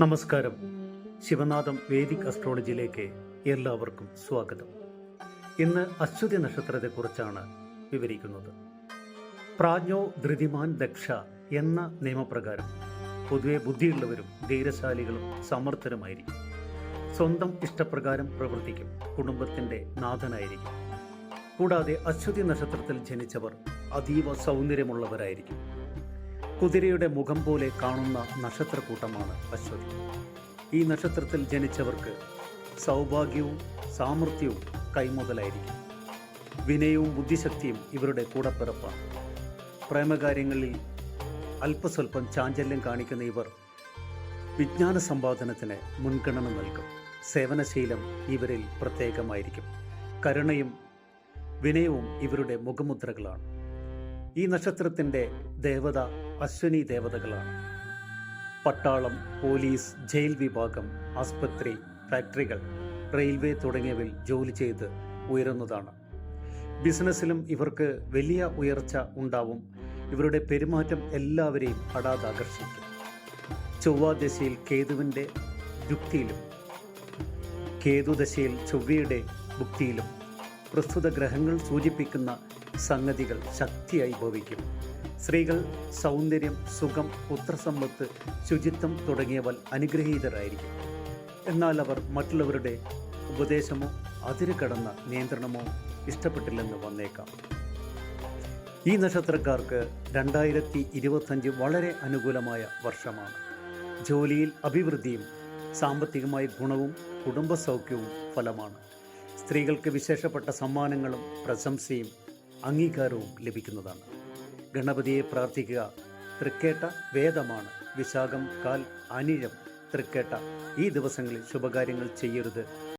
നമസ്കാരം. ശിവനാഥം വേദിക് അസ്ട്രോളജിയിലേക്ക് എല്ലാവർക്കും സ്വാഗതം. ഇന്ന് അശ്വതി നക്ഷത്രത്തെക്കുറിച്ചാണ് വിവരിക്കുന്നത്. പ്രാജ്ഞോ ധൃതിമാൻ ദക്ഷ എന്ന നിയമപ്രകാരം പൊതുവെ ബുദ്ധിയുള്ളവരും ധീരശാലികളും സമർത്ഥരുമായിരിക്കും. സ്വന്തം ഇഷ്ടപ്രകാരം പ്രവർത്തിക്കും കുടുംബത്തിന്റെ നാഥനായിരിക്കും. കൂടാതെ അശ്വതി നക്ഷത്രത്തിൽ ജനിച്ചവർ അതീവ സൗന്ദര്യമുള്ളവരായിരിക്കും. കുതിരയുടെ മുഖം പോലെ കാണുന്ന നക്ഷത്രക്കൂട്ടമാണ് അശ്വതി. ഈ നക്ഷത്രത്തിൽ ജനിച്ചവർക്ക് സൗഭാഗ്യവും സാമർഥ്യവും കൈമുതലായിരിക്കും. വിനയവും ബുദ്ധിശക്തിയും ഇവരുടെ കൂടപ്പിറപ്പാണ്. പ്രേമകാര്യങ്ങളിൽ അല്പസ്വല്പം ചാഞ്ചല്യം കാണിക്കുന്ന ഇവർ വിജ്ഞാന സമ്പാദനത്തിന് മുൻഗണന നൽകും. സേവനശീലം ഇവരിൽ പ്രത്യേകമായിരിക്കും. കരുണയും വിനയവും ഇവരുടെ മുഖമുദ്രകളാണ്. ഈ നക്ഷത്രത്തിന്റെ ദേവത അശ്വനി ദേവതകളാണ്. പട്ടാളം പോലീസ് ജയിൽ വിഭാഗം ആസ്പത്രി ഫാക്ടറികൾ റെയിൽവേ തുടങ്ങിയവയിൽ ജോലി ചെയ്ത് ഉയരുന്നതാണ്. ബിസിനസ്സിലും ഇവർക്ക് വലിയ ഉയർച്ച ഉണ്ടാവും. ഇവരുടെ പെരുമാറ്റം എല്ലാവരെയും അടാതെ ആകർഷിക്കും ചൊവ്വാദശയിൽ കേതുവിന്റെ യുക്തിയിലും കേതുദശയിൽ ചൊവ്വയുടെ ഭുക്തിയിലും പ്രസ്തുത ഗ്രഹങ്ങൾ സൂചിപ്പിക്കുന്ന സംഗതികൾ ശക്തിയായി ഭവിക്കും. സ്ത്രീകൾ സൗന്ദര്യം സുഖം പുത്രസമ്പത്ത് ശുചിത്വം തുടങ്ങിയവൽ അനുഗ്രഹീതരായിരിക്കും. എന്നാൽ അവർ മറ്റുള്ളവരുടെ ഉപദേശമോ അതിര് കടന്ന നിയന്ത്രണമോ ഇഷ്ടപ്പെട്ടില്ലെന്ന് വന്നേക്കാം. ഈ നക്ഷത്രക്കാർക്ക് രണ്ടായിരത്തി ഇരുപത്തഞ്ച് വളരെ അനുകൂലമായ വർഷമാണ്. ജോലിയിൽ അഭിവൃദ്ധിയും സാമ്പത്തികമായ ഗുണവും കുടുംബസൗഖ്യവും ഫലമാണ്. സ്ത്രീകൾക്ക് വിശേഷപ്പെട്ട സമ്മാനങ്ങളും പ്രശംസയും അംഗീകാരവും ലഭിക്കുന്നതാണ്. ഗണപതിയെ പ്രാർത്ഥിക്കുക. തൃക്കേട്ട വേദമാണ്. വിശാഖം കാൽ അനിഴം. തൃക്കേട്ട ഈ ദിവസങ്ങളിൽ ശുഭകാര്യങ്ങൾ ചെയ്യരുത്.